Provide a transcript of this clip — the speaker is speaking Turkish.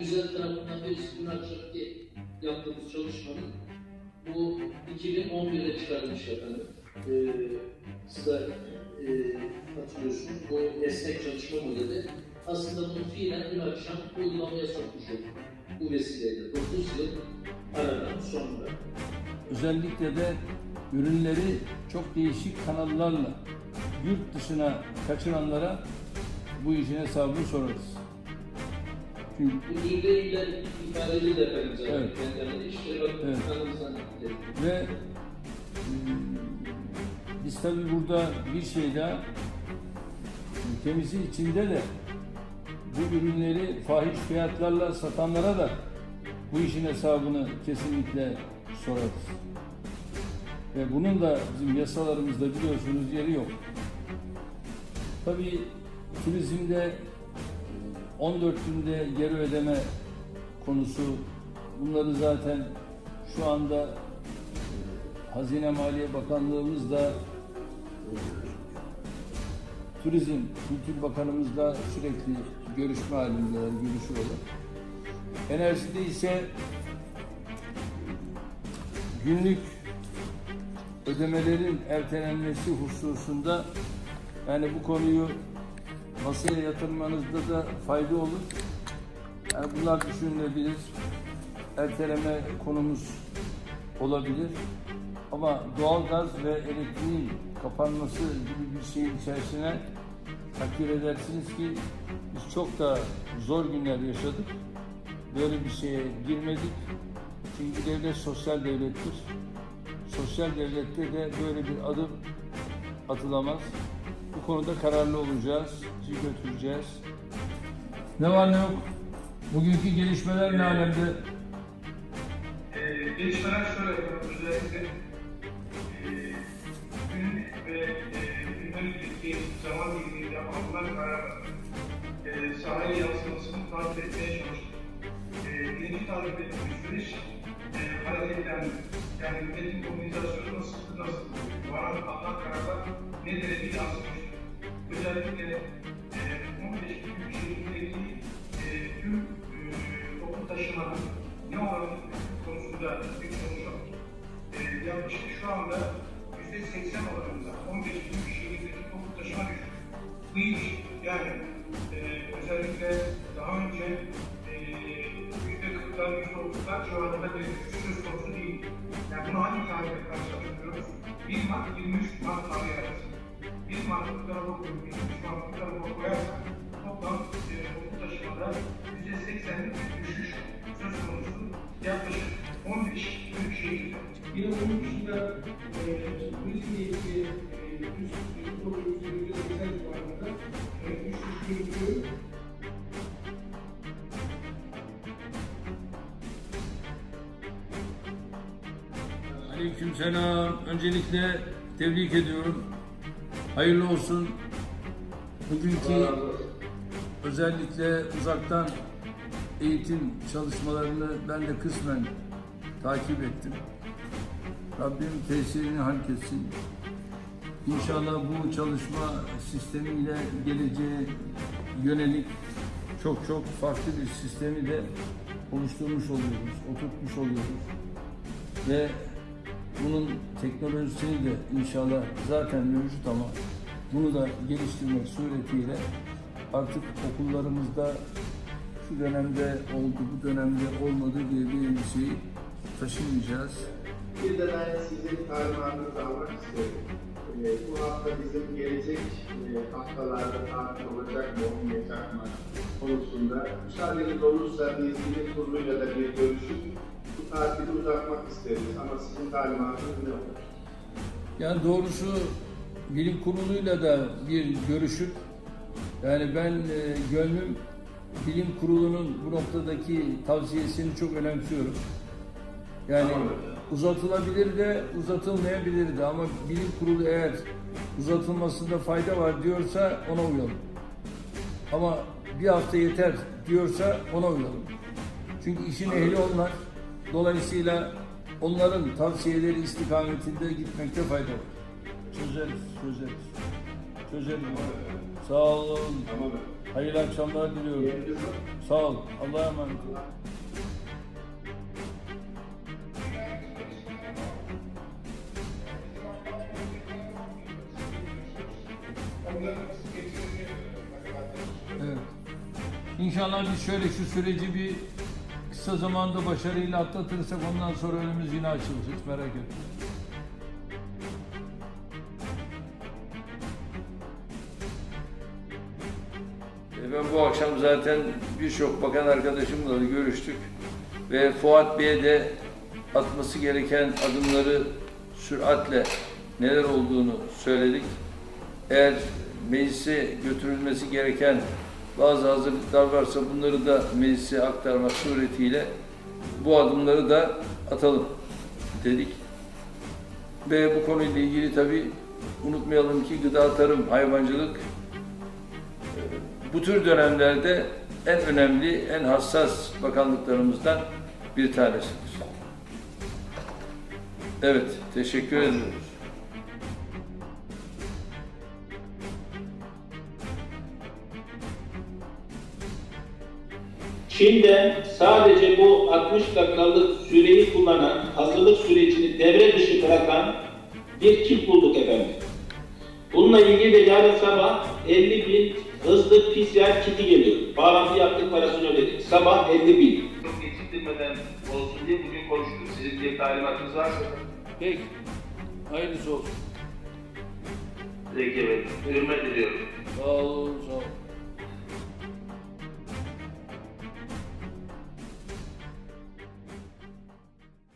Güzel tarafından birisi dün akşamki yaptığımız çalışmanın bu 2011'de çıkarılmış efendim. Ee, size e, hatırlıyorsunuz bu esnek çalışma modeli. Aslında bunu fiilen dün akşam uygulamaya sokmuş olduk. Bu vesileyle 9 yıl aradan sonra. Özellikle de ürünleri çok değişik kanallarla yurt dışına kaçıranlara bu işin hesabını sorarız. Çünkü Bu ürünleriyle ifadeli de efendim zaten. Evet. Kendilerine işleri bakın. Evet. ve e, biz tabi burada bir şey daha ülkemizin içinde de bu ürünleri fahiş fiyatlarla satanlara da bu işin hesabını kesinlikle sorarız. Ve bunun da bizim yasalarımızda biliyorsunuz yeri yok. Tabii turizmde 14 günde geri ödeme konusu bunları zaten şu anda e, Hazine Maliye Bakanlığımız da e, Turizm Kültür Bakanımızla sürekli görüşme halindeler, görüşüyorlar. Enerjide ise günlük ödemelerin ertelenmesi hususunda yani bu konuyu masaya yatırmanızda da fayda olur. Yani bunlar düşünülebilir. Erteleme konumuz olabilir. Ama doğalgaz ve elektriğin kapanması gibi bir şeyin içerisine takdir edersiniz ki biz çok da zor günler yaşadık. Böyle bir şeye girmedik. Çünkü devlet sosyal devlettir. Sosyal devlette de böyle bir adım atılamaz. Bu konuda kararlı olacağız, sizi götüreceğiz. Ne var ne yok? Bugünkü gelişmeler ne alemde? Ee, gelişmeler şöyle yapalım. Özellikle e, gün ve e, zaman diliminde alınan kararlar e, sahaya yansımasını takip etmeye çalıştık. E, birinci takip ettiğimiz süreç e, hareketlendi. Yani ülkenin komünikasyonu nasıl, nasıl, varan alınan kararlar ne derece yansımış. Özellikle e, 15 büyük şehirdeki e, tüm e, toplu taşımanın ne oranı konusunda bir konuşalım. E, yaklaşık şu anda %80 oranında 15 büyük şehirdeki toplu taşıma düştü. Bu şey. Yani e, özellikle daha önce e, %40'lar, %30'lar civarında bir düşüş söz konusu değil. Yani bunu hangi tarihle karşılaştırıyoruz? 1 Mart 23 Mart tarihi arası. 1 Mart bu tarafa koyup 23 Mart bu tarafa koyarsak toplam e, toplu taşımada %80'lik bir düşüş söz konusu. Yaklaşık 15 büyük şehirde. Bir de onun dışında e, turizmle ilgili e, üst üst yüzde yüzde seksen civarında e, düşüş görülüyor. Aleykümselam. Öncelikle tebrik ediyorum. Hayırlı olsun. Bugünkü özellikle uzaktan eğitim çalışmalarını ben de kısmen takip ettim. Rabbim tesirini halk etsin. İnşallah bu çalışma sistemiyle geleceğe yönelik çok çok farklı bir sistemi de oluşturmuş oluyoruz, oturtmuş oluyoruz. Ve bunun teknolojisini de inşallah zaten mevcut ama bunu da geliştirmek suretiyle artık okullarımızda şu dönemde oldu, bu dönemde olmadı diye bir endişeyi taşımayacağız. Bir de ben sizin talimatınızı almak istiyorum. Ee, bu hafta bizim gelecek e, haftalarda tatil olacak mı, olmayacak mı konusunda müsaadeniz olursa biz bilim kuruluyla da bir görüşüp tatili uzatmak isteriz ama sizin talimatınız ne olur? Yani doğrusu bilim kuruluyla da bir görüşüp yani ben e, gönlüm bilim kurulunun bu noktadaki tavsiyesini çok önemsiyorum. Yani uzatılabilir de uzatılmayabilir de ama bilim kurulu eğer uzatılmasında fayda var diyorsa ona uyalım. Ama bir hafta yeter diyorsa ona uyalım. Çünkü işin ehli onlar. Dolayısıyla onların tavsiyeleri istikametinde gitmekte fayda var. Çözeriz, çözeriz. çözelim. Sağ olun. Tamam. Hayırlı akşamlar diliyorum. Sağ ol. Allah'a emanet olun. Evet. İnşallah biz şöyle şu süreci bir kısa zamanda başarıyla atlatırsak ondan sonra önümüz yine açılacak. Merak etme. E, Ben bu akşam zaten birçok bakan arkadaşımla da görüştük ve Fuat Bey'e de atması gereken adımları süratle neler olduğunu söyledik. Eğer meclise götürülmesi gereken bazı hazırlıklar varsa bunları da meclise aktarmak suretiyle bu adımları da atalım dedik. Ve bu konuyla ilgili tabii unutmayalım ki gıda tarım, hayvancılık bu tür dönemlerde en önemli, en hassas bakanlıklarımızdan bir tanesidir. Evet, teşekkür ediyoruz. Çin'de sadece bu 60 dakikalık süreyi kullanan, hazırlık sürecini devre dışı bırakan bir kit bulduk efendim. Bununla ilgili de yarın sabah 50 bin hızlı PCR kiti geliyor. Bağlantı yaptık, parasını ödedik. Sabah 50 bin. çok geciktirmeden olsun diye bugün konuştuk. Sizin bir talimatınız varsa Peki, hayırlısı olsun. peki evet. Hürmet ediyorum. Sağ olun, sağ olun.